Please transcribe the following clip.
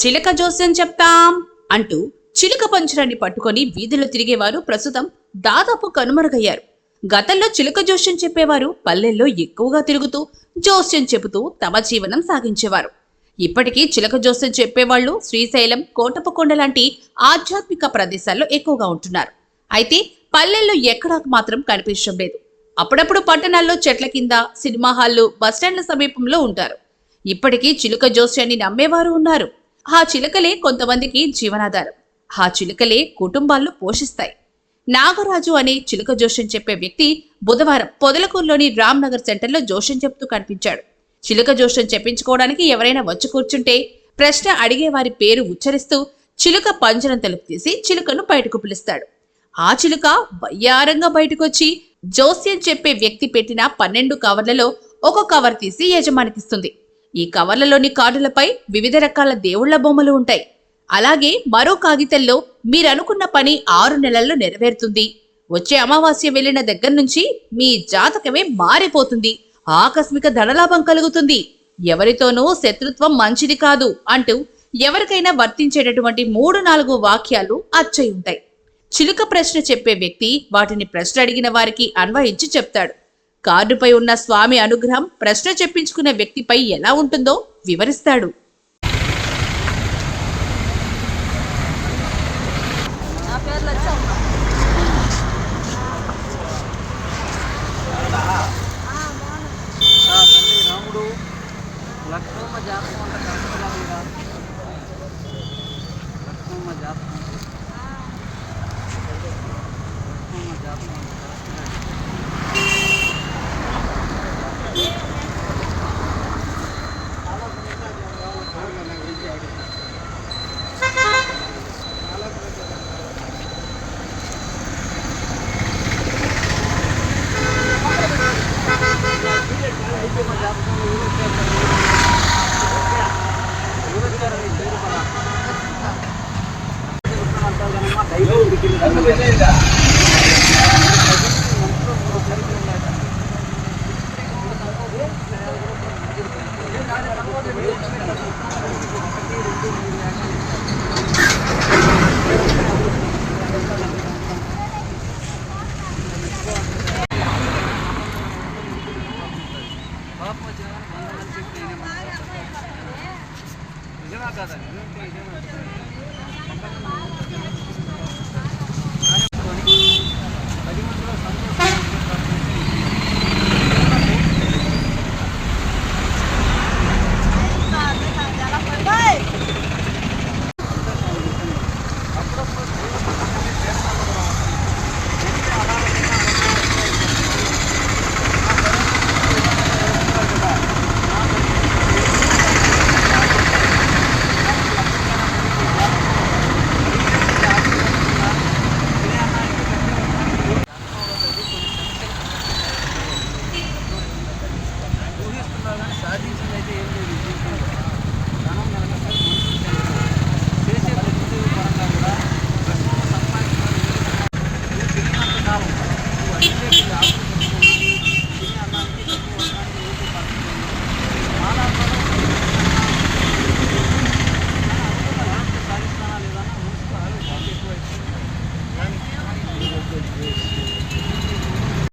చిలక జోస్యం చెప్తాం అంటూ చిలుక పంచరాన్ని పట్టుకొని వీధిలో తిరిగేవారు ప్రస్తుతం దాదాపు కనుమరుగయ్యారు. గతంలో చిలుక జోస్యం చెప్పేవారు పల్లెల్లో ఎక్కువగా తిరుగుతూ జోస్యం చెబుతూ తమ జీవనం సాగించేవారు. ఇప్పటికీ చిలక జోస్యం చెప్పేవాళ్ళు శ్రీశైలం కోటపకొండ లాంటి ఆధ్యాత్మిక ప్రదేశాల్లో ఎక్కువగా ఉంటున్నారు. అయితే పల్లెల్లో ఎక్కడా మాత్రం కనిపించడం లేదు. అప్పుడప్పుడు పట్టణాల్లో చెట్ల కింద సినిమా హాళ్ళు బస్టాండ్ల సమీపంలో ఉంటారు. ఇప్పటికీ చిలుక జోస్యాన్ని నమ్మేవారు ఉన్నారు. ఆ చిలుకలే కొంతమందికి జీవనాధారం. ఆ చిలుకలే కుటుంబాలను పోషిస్తాయి. నాగరాజు అనే చిలుక జోషం చెప్పే వ్యక్తి బుధవారం పొదలకూరులోని రామ్నగర్ సెంటర్లో జోషం చెప్తూ కనిపించాడు. చిలుక జోషం చెప్పించుకోవడానికి ఎవరైనా వచ్చి కూర్చుంటే ప్రశ్న అడిగే వారి పేరు ఉచ్చరిస్తూ చిలుక పంజరం తలుపు తీసి చిలుకను బయటకు పిలుస్తాడు. ఆ చిలుక వయ్యారంగా బయటకొచ్చి జోస్యం చెప్పే వ్యక్తి పెట్టిన పన్నెండు కవర్లలో ఒక కవర్ తీసి యజమానికిస్తుంది. ఈ కవర్లలోని కార్డులపై వివిధ రకాల దేవుళ్ళ బొమ్మలు ఉంటాయి. అలాగే మరో కాగితంలో మీరనుకున్న పని ఆరు నెలల్లో నెరవేరుతుంది. వచ్చే అమావాస్య వెళ్ళిన దగ్గర నుంచి మీ జాతకమే మారిపోతుంది. ఆకస్మిక ధనలాభం కలుగుతుంది. ఎవరితోనూ శత్రుత్వం మంచిది కాదు అంటూ ఎవరికైనా వర్తించేటటువంటి మూడు నాలుగు వాక్యాలు అచ్చయి ఉంటాయి. చిలుక ప్రశ్న చెప్పే వ్యక్తి వాటిని ప్రశ్న అడిగిన వారికి అన్వయించి చెప్తాడు. కార్డుపై ఉన్న స్వామి అనుగ్రహం ప్రశ్న చెప్పించుకునే వ్యక్తిపై ఎలా ఉంటుందో వివరిస్తాడు. జాతకం. கையில் இருக்கிறது कितना ज़्यादा है సాధించింది అయితే ఏం లేదు.